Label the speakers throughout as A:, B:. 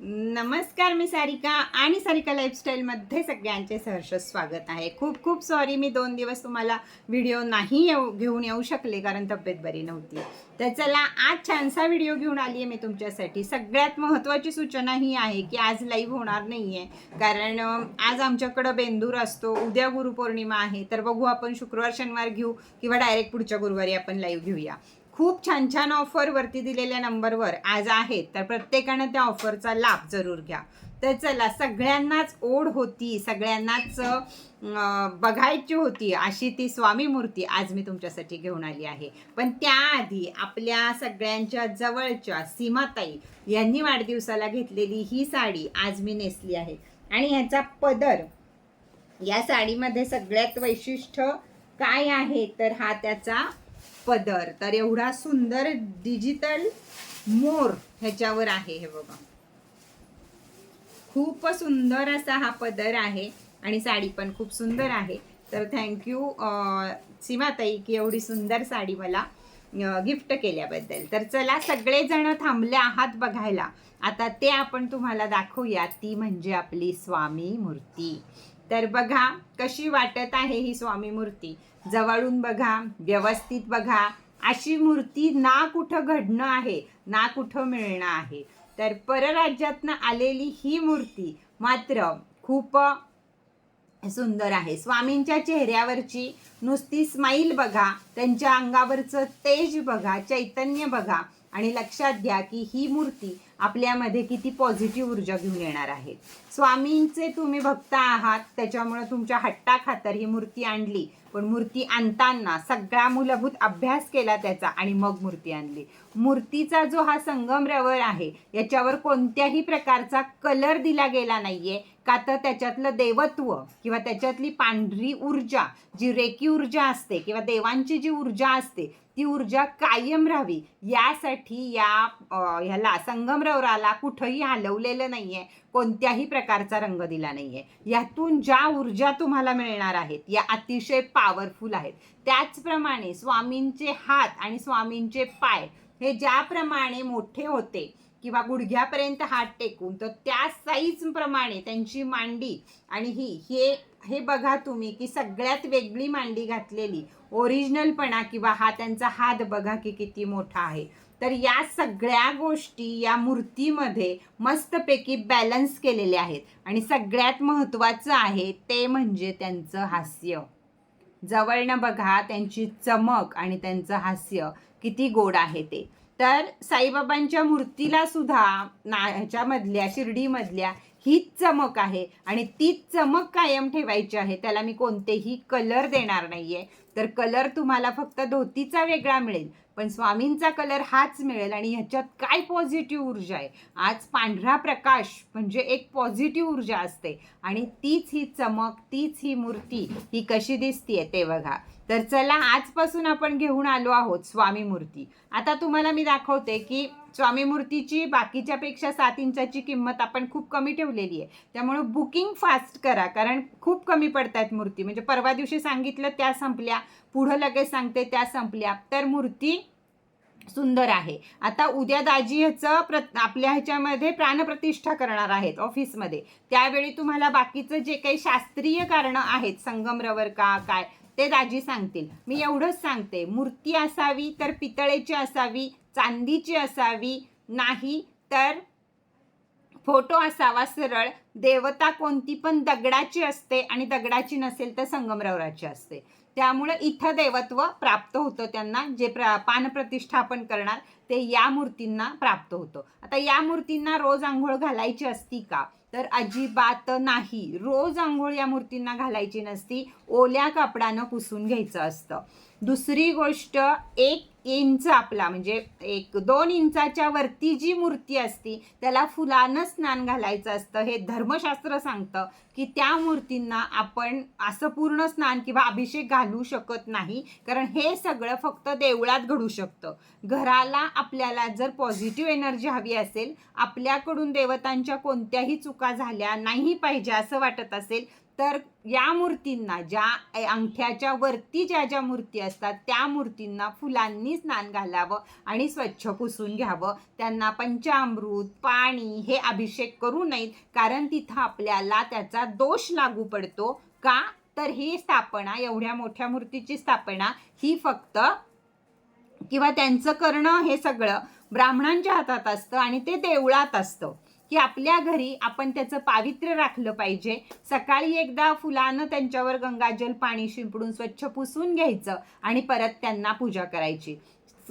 A: नमस्कार मी सारिका आणि सारिका लाईफस्टाईलमध्ये सगळ्यांचे सहर्ष स्वागत आहे. खूप खूप सॉरी मी दोन दिवस तुम्हाला व्हिडिओ नाही येऊ घेऊन येऊ शकले कारण तब्येत बरी नव्हती. तर चला आज छानसा व्हिडिओ घेऊन आली आहे मी तुमच्यासाठी. सगळ्यात महत्त्वाची सूचना ही आहे की आज लाईव्ह होणार नाही आहे कारण आज आमच्याकडं बेंदूर असतो उद्या गुरुपौर्णिमा आहे. तर बघू आपण शुक्रवार शनिवार घेऊ किंवा डायरेक्ट पुढच्या गुरुवारी आपण लाईव्ह घेऊया. खूप छान छान ऑफर वरती दिलेल्या नंबरवर आज आहेत तर प्रत्येकानं त्या ऑफरचा लाभ जरूर घ्या. तर चला सगळ्यांनाच ओढ होती सगळ्यांनाच बघायची होती अशी ती स्वामी मूर्ती आज मी तुमच्यासाठी घेऊन आली आहे. पण त्याआधी आपल्या सगळ्यांच्या जवळच्या सीमाताई यांनी वाढदिवसाला घेतलेली ही साडी आज मी नेसली आहे. आणि ह्याचा पदर या साडीमध्ये सगळ्यात वैशिष्ट्य काय आहे? तर हा त्याचा पदर. तर एवढा सुंदर डिजिटल मोर ह्याच्यावर आहे हे बघा. खूप सुंदर असा हा पदर आहे आणि साडी पण खूप सुंदर आहे. तर थँक्यू सीमाताई की एवढी सुंदर साडी मला गिफ्ट केल्याबद्दल. तर चला सगळेजण थांबले आहात बघायला. आता ते आपण तुम्हाला दाखवूया. ती म्हणजे आपली स्वामी मूर्ती. तर बघा कशी वाटत आहे ही स्वामी मूर्ती? जवळून बघा व्यवस्थित बघा. अशी मूर्ती ना कुठं घडणं आहे ना कुठं मिळणं आहे. तर परराज्यातनं आलेली ही मूर्ती मात्र खूप सुंदर आहे. स्वामींच्या चेहऱ्यावरची नुसती स्माईल बघा त्यांच्या अंगावरचं तेज बघा चैतन्य बघा आणि लक्षात घ्या की ही मूर्ती आपल्यामध्ये किती पॉझिटिव्ह ऊर्जा घेऊन येणार आहे. स्वामींचे तुम्ही भक्त आहात त्याच्यामुळे तुमच्या हट्टाखातर ही मूर्ती आणली. पण मूर्ती आणताना सगळा मूलभूत अभ्यास केला त्याचा आणि मग मूर्ती आणली. मूर्तीचा जो हा संगमरवर आहे याच्यावर कोणत्याही प्रकारचा कलर दिला गेला नाहीये का तर त्याच्यातलं देवत्व किंवा त्याच्यातली पांढरी ऊर्जा जी रेकी ऊर्जा असते किंवा देवांची जी ऊर्जा असते ती ऊर्जा कायम राहावी. यासाठी या ह्याला संगमरवराला कुठंही हलवलेलं नाहीये. कोणत्याही प्रकारचा रंग दिला नाही आहे यातून ज्या ऊर्जा तुम्हाला मिळणार आहेत या अतिशय पॉवरफुल आहेत. त्याचप्रमाणे स्वामींचे हात आणि स्वामींचे पाय हे ज्याप्रमाणे मोठे होते किंवा गुडघ्यापर्यंत हात टेकून तर त्या साईजप्रमाणे त्यांची मांडी आणि ही हे हे बघा तुम्ही की सगळ्यात वेगळी मांडी घातलेली ओरिजिनलपणा किंवा हा त्यांचा हात बघा की किती मोठा आहे. तर या सगळ्या गोष्टी या मूर्तीमध्ये मस्तपैकी बॅलन्स केलेल्या आहेत. आणि सगळ्यात महत्त्वाचं आहे ते म्हणजे त्यांचं हास्य. जवळनं बघा त्यांची चमक आणि त्यांचं हास्य किती गोड आहे ते. तर साईबाबांच्या मूर्तीला सुद्धा ना ह्याच्यामधल्या शिर्डीमधल्या हीच चमक आहे. आणि तीच चमक कायम ठेवायची आहे. त्याला मी कोणतेही कलर देणार नाही आहे तर कलर तुम्हाला फक्त धोतीचा वेगळा मिळेल. पण स्वामींचा कलर हाच मिळेल आणि ह्याच्यात काय पॉझिटिव्ह ऊर्जा आहे? आज पांढरा प्रकाश म्हणजे एक पॉझिटिव्ह ऊर्जा असते. आणि तीच ही चमक तीच ही मूर्ती ही कशी दिसतीये ते बघा. तर चला आजपासून आपण घेऊन आलो आहोत स्वामी मूर्ती. आता तुम्हाला मी दाखवते की स्वामी मूर्तीची बाकीच्यापेक्षा सात इंचाची किंमत आपण खूप कमी ठेवलेली आहे. त्यामुळे बुकिंग फास्ट करा कारण खूप कमी पडतात मूर्ती. म्हणजे परवा दिवशी सांगितलं त्या संपल्या. पुढं लगेच सांगते त्या संपल्या. तर मूर्ती सुंदर आहे. आता उद्या दाजी ह्याचं प्र आपल्या ह्याच्यामध्ये प्राणप्रतिष्ठा करणार आहेत ऑफिसमध्ये. त्यावेळी तुम्हाला बाकीचं जे काही शास्त्रीय कारणं आहेत संगमरवर का काय ते दाजी सांगतील. मी एवढंच सांगते. मूर्ती असावी तर पितळेची असावी चांदीची असावी नाही तर फोटो असावा सरळ. देवता कोणती पण दगडाची असते आणि दगडाची नसेल तर संगमरवराची असते. त्यामुळे इथं देवत्व प्राप्त होतं त्यांना जे प्र पानप्रतिष्ठापन करणार ते या मूर्तींना प्राप्त होतं. आता या मूर्तींना रोज आंघोळ घालायची असती का? तर अजिबात नाही. रोज आंघोळ या मूर्तींना घालायची नसती. ओल्या कापडानं पुसून घ्यायचं असतं. दुसरी गोष्ट एक इंच आपला म्हणजे एक दोन इंचाच्या वरती जी मूर्ती असती त्याला फुलानं स्नान घालायचं असतं. हे धर्मशास्त्र सांगतं की त्या मूर्तींना आपण असं पूर्ण स्नान किंवा अभिषेक घालू शकत नाही कारण हे सगळं फक्त देवळात घडू शकतं. घराला आपल्याला जर पॉझिटिव्ह एनर्जी हवी असेल आपल्याकडून देवतांच्या कोणत्याही चुका झाल्या नाही पाहिजे असं वाटत असेल तर या मूर्तींना ज्या अंगठ्याच्या वरती ज्या ज्या मूर्ती असतात त्या मूर्तींना फुलांनी स्नान घालावं आणि स्वच्छ पुसून घ्यावं. त्यांना पंचामृत पाणी हे अभिषेक करू नयेत कारण तिथं आपल्याला त्याचा दोष लागू पडतो. का? तर ही स्थापना एवढ्या मोठ्या मूर्तीची स्थापना ही फक्त किंवा त्यांचं करणं हे सगळं ब्राह्मणांच्या हातात असतं आणि ते देवळात असतं. की आपल्या घरी आपण त्याचं पावित्र्य राखलं पाहिजे. सकाळी एकदा फुलानं त्यांच्यावर गंगाजल पाणी शिंपडून स्वच्छ पुसून घ्यायचं आणि परत त्यांना पूजा करायची.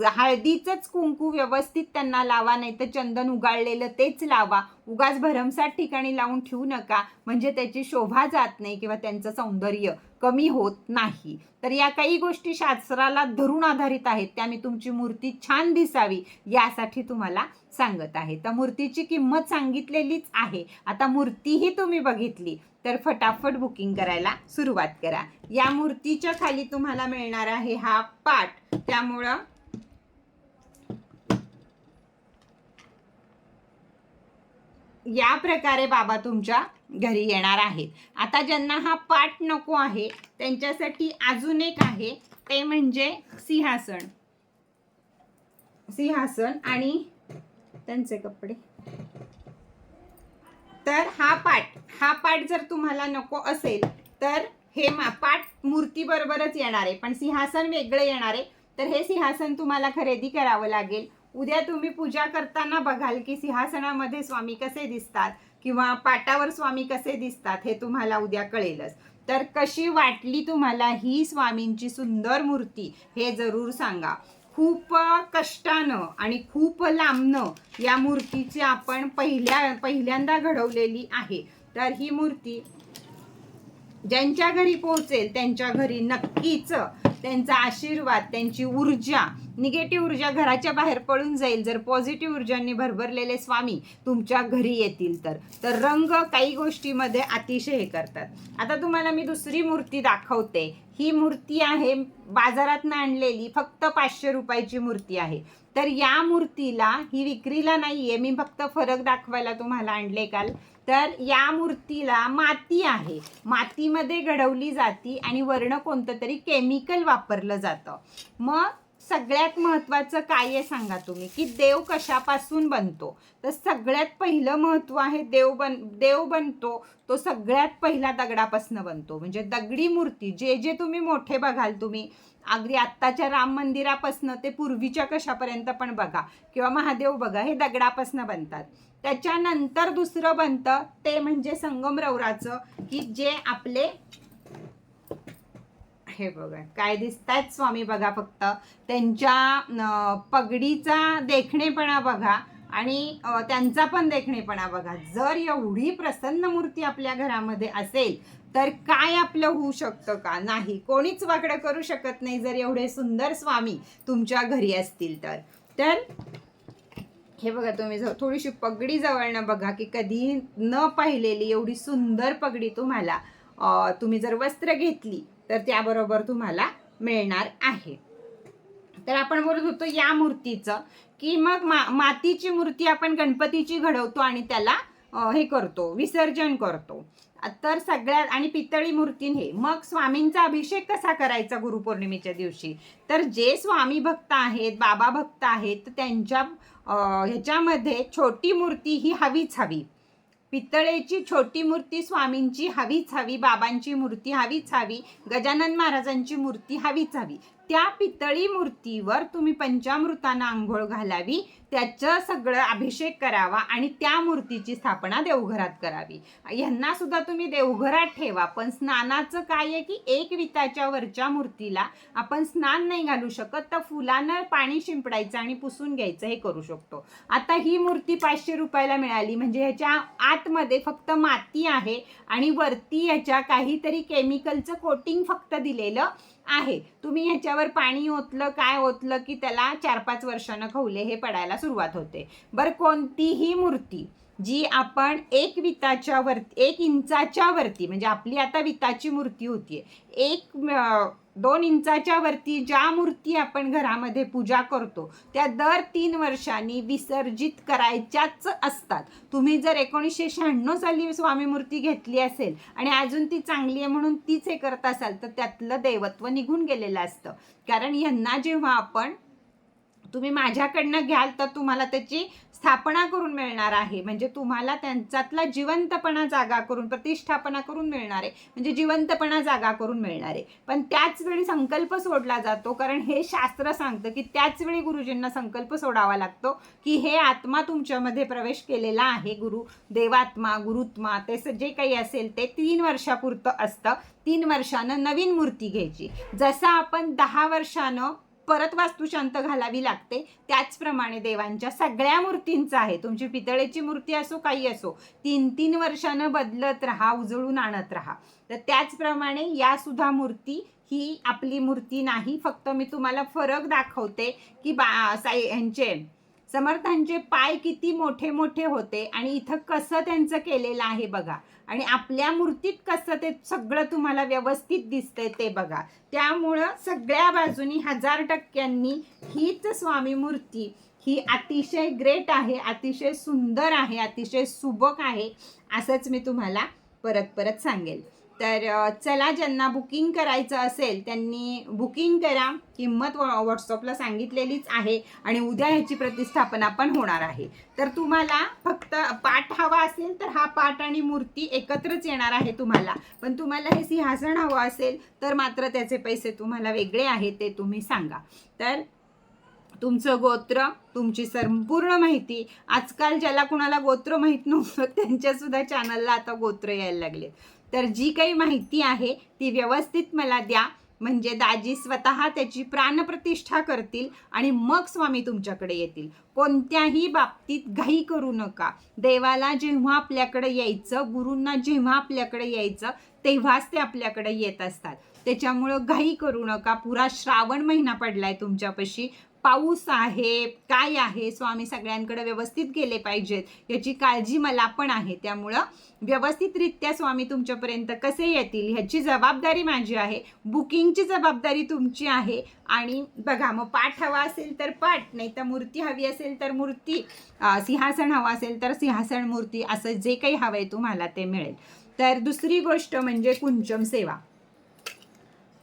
A: हळदीचंच कुंकू व्यवस्थित त्यांना लावा नाही तर चंदन उगाळलेलं तेच लावा. उगाच भरमसाठ ठिकाणी लावून ठेवू नका. म्हणजे त्याची शोभा जात नाही किंवा त्यांचं सौंदर्य कमी होत नाही. तर या काही गोष्टी शास्त्राला धरून आधारित आहेत. त्या मी तुमची मूर्ती छान दिसावी यासाठी तुम्हाला सांगत आहे. तर मूर्तीची किंमत सांगितलेलीच आहे. आता मूर्तीही तुम्ही बघितली. तर फटाफट बुकिंग करायला सुरुवात करा. या मूर्तीच्या खाली तुम्हाला मिळणार आहे हा पाठ. त्यामुळं या प्रकारे बाबा तुमच्या घरी येणार आहेत. आता ज्यांना हा पाठ नको आहे त्यांच्यासाठी अजून एक आहे ते म्हणजे सिंहासन. सिंहासन आणि त्यांचे कपडे. तर हा पाठ हा पाठ जर तुम्हाला नको असेल तर हे मा पाठ मूर्ती बरोबरच येणार आहे. पण सिंहासन वेगळं येणार आहे. तर हे सिंहासन तुम्हाला खरेदी करावं लागेल. उद्या तुम्ही पूजा करताना बघाल की सिंहासनामध्ये स्वामी कसे दिसतात किंवा पाटावर स्वामी कसे दिसतात हे तुम्हाला उद्या कळेलच. तर कशी वाटली तुम्हाला ही स्वामींची सुंदर मूर्ती हे जरूर सांगा. खूप कष्टानं आणि खूप लांबनं या मूर्तीची आपण पहिल्या पहिल्यांदा घडवलेली आहे. तर ही मूर्ती ज्यांच्या घरी पोहोचेल त्यांच्या घरी नक्कीच त्यांचा आशीर्वाद त्यांची ऊर्जा निगेटिव्ह ऊर्जा घराच्या बाहेर पळून जाईल. जर पॉझिटिव्ह ऊर्जांनी भरभरलेले स्वामी तुमच्या घरी येतील तर. तर रंग काही गोष्टीमध्ये अतिशय हे करतात. आता तुम्हाला मी दुसरी मूर्ती दाखवते. ही मूर्ती आहे बाजारात आणलेली फक्त पाचशे रुपयाची मूर्ती आहे. तर या मूर्तीला ही विक्रीला नाहीये मी फक्त फरक दाखवायला तुम्हाला आणले काल. तर या मूर्तीला माती आहे. मातीमध्ये घडवली जाती आणि वर्ण कोणतं तरी केमिकल वापरलं जातं. मग सगळ्यात महत्त्वाचं काय आहे सांगा तुम्ही? की देव कशापासून बनतो? तर सगळ्यात पहिलं महत्त्व आहे देव बन देव बनतो तो सगळ्यात पहिला दगडापासून बनतो. म्हणजे दगडी मूर्ती जे जे तुम्ही मोठे बघाल तुम्ही अगदी आत्ताच्या राम मंदिरापासनं ते पूर्वीच्या कशापर्यंत पण बघा किंवा महादेव बघा हे दगडापासनं बनतात. त्याच्यानंतर दुसरं बनतं ते म्हणजे संगमरवराचं की जे आपले हे बघा. काय दिसतायत स्वामी बघा फक्त. त्यांच्या पगडीचा देखणेपणा बघा आणि त्यांचा पण देखणेपणा बघा. जर एवढी प्रसन्न मूर्ती आपल्या घरामध्ये असेल तर काय आपलं होऊ शकतं का? नाही. कोणीच वाकडं करू शकत नाही जर एवढे सुंदर स्वामी तुमच्या घरी असतील तर. तर हे बघा तुम्ही जर थोडीशी पगडी जवळनं बघा की कधी न पाहिलेली एवढी सुंदर पगडी तुम्हाला तुम्ही जर वस्त्र घेतली तर त्याबरोबर तुम्हाला मिळणार आहे. तर आपण बोलत होतो या मूर्तीचं की मग मा मातीची मूर्ती आपण गणपतीची घडवतो आणि त्याला हे करतो विसर्जन करतो. तर सगळ्यात आणि पितळी मूर्ती हे मग स्वामींचा अभिषेक कसा करायचा गुरुपौर्णिमेच्या दिवशी? तर जे स्वामी भक्त आहेत बाबा भक्त आहेत तर त्यांच्या ह्याच्यामध्ये छोटी मूर्ती ही हवीच हवी. पितळेची छोटी मूर्ती स्वामींची हवीच हवी बाबांची मूर्ती हवीच हवी गजानन महाराजांची मूर्ती हवीच हवी. त्या पितळी मूर्तीवर तुम्ही पंचामृतांना आंघोळ घालावी त्याचं सगळं अभिषेक करावा आणि त्या मूर्तीची स्थापना देवघरात करावी. ह्यांना सुद्धा तुम्ही देवघरात ठेवा पण स्नानाचं काय आहे की एक विताच्या वरच्या मूर्तीला आपण स्नान नाही घालू शकत तर फुलानं पाणी शिंपडायचं आणि पुसून घ्यायचं हे करू शकतो. आता ही मूर्ती पाचशे रुपयाला मिळाली म्हणजे ह्याच्या आतमध्ये फक्त माती आहे आणि वरती ह्याच्या काहीतरी केमिकलचं कोटिंग फक्त दिलेलं आहे. तुम्ही ह्याच्यावर पाणी ओतलं काय ओतलं की त्याला चार पाच वर्षानं खवले हे पडायला सुरुवात होते. बरं कोणतीही मूर्ती जी आपण एक विताच्या वरती एक इंचाच्या वरती म्हणजे आपली आता विताची मूर्ती होतीये एक दोन इंचाच्या वरती ज्या मूर्ती आपण घरामध्ये पूजा करतो त्या दर तीन वर्षांनी विसर्जित करायच्याच असतात. तुम्ही जर एकोणीसशे शहाण्णव साली स्वामी मूर्ती घेतली असेल आणि अजून ती चांगली आहे म्हणून तीच हे करत असाल तर त्यातलं देवत्व निघून गेलेलं असतं. कारण यांना जेव्हा आपण तुम्ही माझ्याकडनं घ्याल तर तुम्हाला त्याची स्थापना करून मिळणार आहे. म्हणजे तुम्हाला त्यांच्यातला जिवंतपणा जागा करून प्रतिष्ठापना करून मिळणार आहे. म्हणजे जिवंतपणा जागा करून मिळणार आहे. पण त्याच वेळी संकल्प सोडला जातो कारण हे शास्त्र सांगतं की त्याच वेळी गुरुजींना संकल्प सोडावा लागतो की हे आत्मा तुमच्यामध्ये प्रवेश केलेला आहे. गुरु देवात्मा गुरुत्मा ते जे काही असेल ते तीन वर्षापुरतं असतं. तीन वर्षानं नवीन मूर्ती घ्यायची. जसं आपण दहा वर्षानं परत वास्तुशांत घालावी लागते. त्याचप्रमाणे देवांच्या सगळ्या मूर्तींचं आहे. तुमची पितळेची मूर्ती असो काही असो तीन तीन वर्षानं बदलत राहा उजळून आणत राहा. तर त्याचप्रमाणे यासुद्धा मूर्ती ही आपली मूर्ती नाही. फक्त मी तुम्हाला फरक दाखवते की बा साई यांचे समर्थांचे पाय किती मोठे मोठे होते आणि इथं कसं त्यांचं केलेलं आहे बघा. आणि आपल्या मूर्तीत कसं ते सगळं तुम्हाला व्यवस्थित दिसतंय ते बघा. त्यामुळं सगळ्या बाजूनी हजार टक्क्यांनी हीच स्वामी मूर्ती. ही अतिशय ग्रेट आहे अतिशय सुंदर आहे अतिशय सुबक आहे असंच मी तुम्हाला परत परत सांगेल. तर चला ज्यांना बुकिंग करायचं असेल त्यांनी बुकिंग करा. किंमत व्हॉट्सअपला सांगितलेलीच आहे आणि उद्या ह्याची प्रतिस्थापना पण होणार आहे. तर तुम्हाला फक्त पाठ हवा असेल तर हा पाठ आणि मूर्ती एकत्रच येणार आहे तुम्हाला. पण तुम्हाला हे सिंहासन हवं असेल तर मात्र त्याचे पैसे तुम्हाला वेगळे आहेत ते तुम्ही सांगा. तर तुमचं गोत्र तुमची संपूर्ण माहिती आजकाल ज्याला कुणाला गोत्र माहीत नव्हतं त्यांच्यासुद्धा चॅनलला आता गोत्र यायला लागले तर जी काही माहिती आहे ती व्यवस्थित मला द्या. म्हणजे दाजी स्वतः त्याची प्राणप्रतिष्ठा करतील आणि मग स्वामी तुमच्याकडे येतील. कोणत्याही बाबतीत घाई करू नका. देवाला जेव्हा आपल्याकडे यायचं गुरूंना जेव्हा आपल्याकडे यायचं तेव्हाच ते आपल्याकडे येत असतात. त्याच्यामुळं घाई करू नका. पुरा श्रावण महिना पडलाय तुमच्यापाशी. पाऊस आहे काय आहे स्वामी सगळ्यांकडे व्यवस्थित गेले पाहिजेत याची काळजी मला पण आहे. त्यामुळं व्यवस्थितरित्या स्वामी तुमच्यापर्यंत कसे येतील ह्याची जबाबदारी माझी आहे. बुकिंगची जबाबदारी तुमची आहे. आणि बघा मग पाठ हवा असेल तर पाठ नाही तर मूर्ती हवी असेल तर मूर्ती सिंहासन हवं असेल तर सिंहासन मूर्ती असं जे काही हवं आहे तुम्हाला ते मिळेल. तर दुसरी गोष्ट म्हणजे कुंचम सेवा.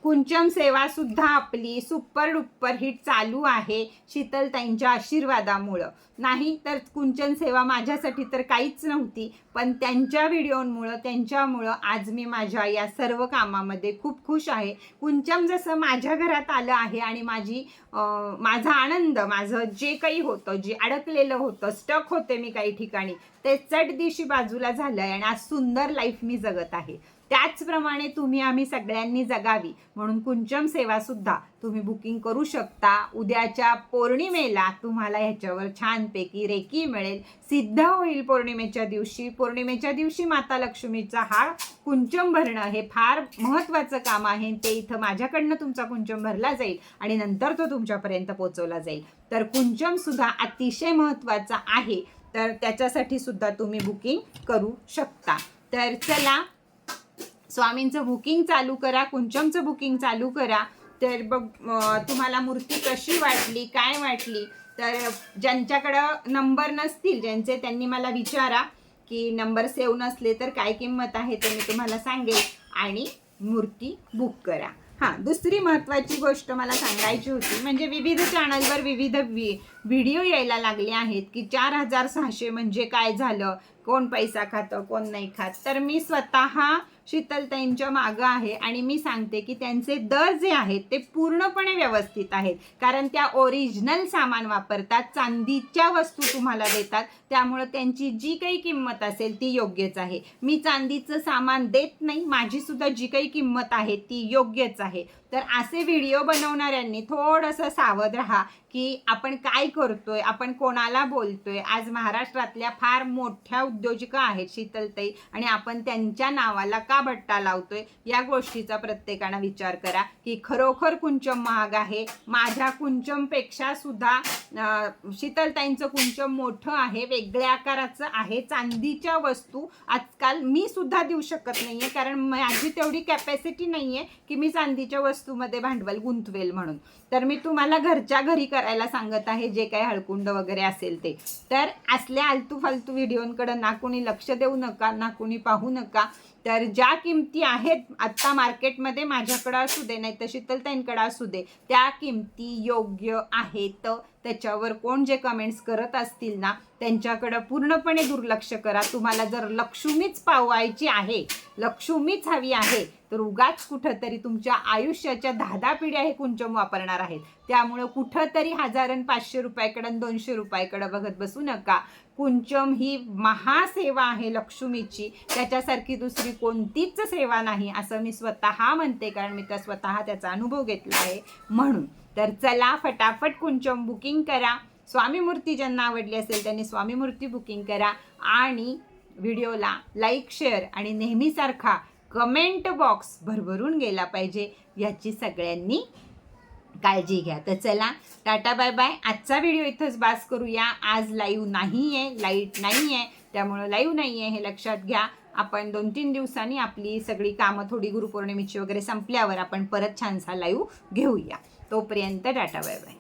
A: कुंचम सेवा सुद्धा आपली सुपर डुप्पर हिट चालू आहे शीतलताईंच्या आशीर्वादामुळं. नाही तर कुंचन सेवा माझ्यासाठी तर काहीच नव्हती पण त्यांच्या व्हिडिओमुळं त्यांच्यामुळं आज मी माझ्या या सर्व कामामध्ये खूप खुश आहे. कुंचम जसं माझ्या घरात आलं आहे आणि माझी माझा आनंद माझं जे काही होतं जे अडकलेलं होतं स्टक होते मी काही ठिकाणी ते चट दिवशी बाजूला झालं आहे आणि आज सुंदर लाईफ मी जगत आहे. त्याचप्रमाणे तुम्ही आम्ही सगळ्यांनी जगावी. म्हणून कुंचम सेवा सुद्धा तुम्ही बुकिंग करू शकता. उद्याच्या पौर्णिमेला तुम्हाला ह्याच्यावर छानपैकी रेकी मिळेल. सिद्ध होईल पौर्णिमेच्या दिवशी. पौर्णिमेच्या दिवशी माता लक्ष्मीचा हा कुंचम भरणं हे फार महत्त्वाचं काम आहे. ते इथं माझ्याकडनं तुमचा कुंचम भरला जाईल आणि नंतर तो तुमच्यापर्यंत पोचवला जाईल. तर कुंचम सुद्धा अतिशय महत्त्वाचा आहे. तर त्याच्यासाठी सुद्धा तुम्ही बुकिंग करू शकता. तर चला स्वामींचं बुकिंग चालू करा कुंचमचं बुकिंग चालू करा. तर बघ तुम्हाला मूर्ती कशी वाटली काय वाटली? तर ज्यांच्याकडं नंबर नसतील ज्यांचे त्यांनी मला विचारा की नंबर सेव्ह नसले तर काय किंमत आहे ते मी तुम्हाला सांगेल. आणि मूर्ती बुक करा. हां दुसरी महत्त्वाची गोष्ट मला सांगायची होती म्हणजे विविध चॅनलवर विविध वि व्हिडिओ यायला लागले आहेत की चार हजार सहाशे म्हणजे काय झालं? कोण पैसा खातं कोण नाही खात? तर मी स्वतः शीतलताईंच्या मागं आहे आणि मी सांगते की त्यांचे दर जे आहेत ते पूर्णपणे व्यवस्थित आहेत. कारण त्या ओरिजिनल सामान वापरतात चांदीच्या वस्तू तुम्हाला देतात त्यामुळं त्यांची जी काही किंमत असेल ती योग्यच आहे. मी चांदीचं सामान देत नाही माझी सुद्धा जी काही किंमत आहे ती योग्यच आहे. तर असे व्हिडिओ बनवणाऱ्यांनी थोडंसं सावध राहा की आपण काय करतोय आपण कोणाला बोलतोय. आज महाराष्ट्रातल्या फार मोठ्या उद्योजिका आहेत शीतलताई आणि आपण त्यांच्या नावाला का भट्टा लावतोय. या गोष्टीचा प्रत्येकानं विचार करा की खरोखर कुंचम महाग आहे. माझ्या कुंचमपेक्षा सुद्धा शीतलताईंचं कुंचम मोठं आहे वेगळ्या आकाराचं आहे चांदीच्या वस्तू आजकाल मी सुद्धा देऊ शकत नाहीये कारण माझी तेवढी कॅपॅसिटी नाहीये की मी चांदीच्या वस्तूमध्ये भांडवल गुंतवेल म्हणून. तर मी तुम्हाला घरच्या घरी करायला सांगत आहे जे काही हळकुंड वगैरे असेल ते. तर असल्या आलतू फालतू व्हिडिओंकडे ना कोणी लक्ष देऊ नका ना कोणी पाहू नका. तर ज्या किमती आहेत आत्ता मार्केटमध्ये माझ्याकडं असू दे नाही तर शीतलताईंकडं असू दे त्या किमती योग्य आहेत त्याच्यावर कोण जे कमेंट्स करत असतील ना त्यांच्याकडं पूर्णपणे दुर्लक्ष करा. तुम्हाला जर लक्ष्मीच पावायची आहे लक्ष्मीच हवी आहे तर उगाच कुठंतरी तुमच्या आयुष्याच्या दहा दहा पिढ्या हे कुंचम वापरणार आहेत. त्यामुळं कुठंतरी हजार आणि पाचशे रुपयाकडं दोनशे रुपयाकडं बघत बसू नका. कुंचम ही महासेवा आहे लक्ष्मीची. त्याच्यासारखी दुसरी कोणतीच सेवा नाही असं मी स्वतः म्हणते कारण मी त्या स्वतः त्याचा अनुभव घेतला आहे म्हणून. तर चला फटाफट कुंचम बुकिंग करा. स्वामी मूर्ती ज्यांना आवडली असेल त्यांनी स्वामी मूर्ती बुकिंग करा. आणि व्हिडिओला लाईक शेअर आणि नेहमीसारखा कमेंट बॉक्स भरभरून गेला पाहिजे याची सगळ्यांनी काळजी घ्या. तर चला टाटा बाय बाय. आजचा व्हिडिओ इथंच बास करूया. आज लाईव्ह नाही आहे लाइट नाही आहे त्यामुळं लाईव्ह नाही आहे हे लक्षात घ्या. आपण दोन तीन दिवसांनी आपली सगळी कामं थोडी गुरुपौर्णिमेची वगैरे संपल्यावर आपण परत छानसा लाईव्ह घेऊया. तोपर्यंत टाटा बाय बाय.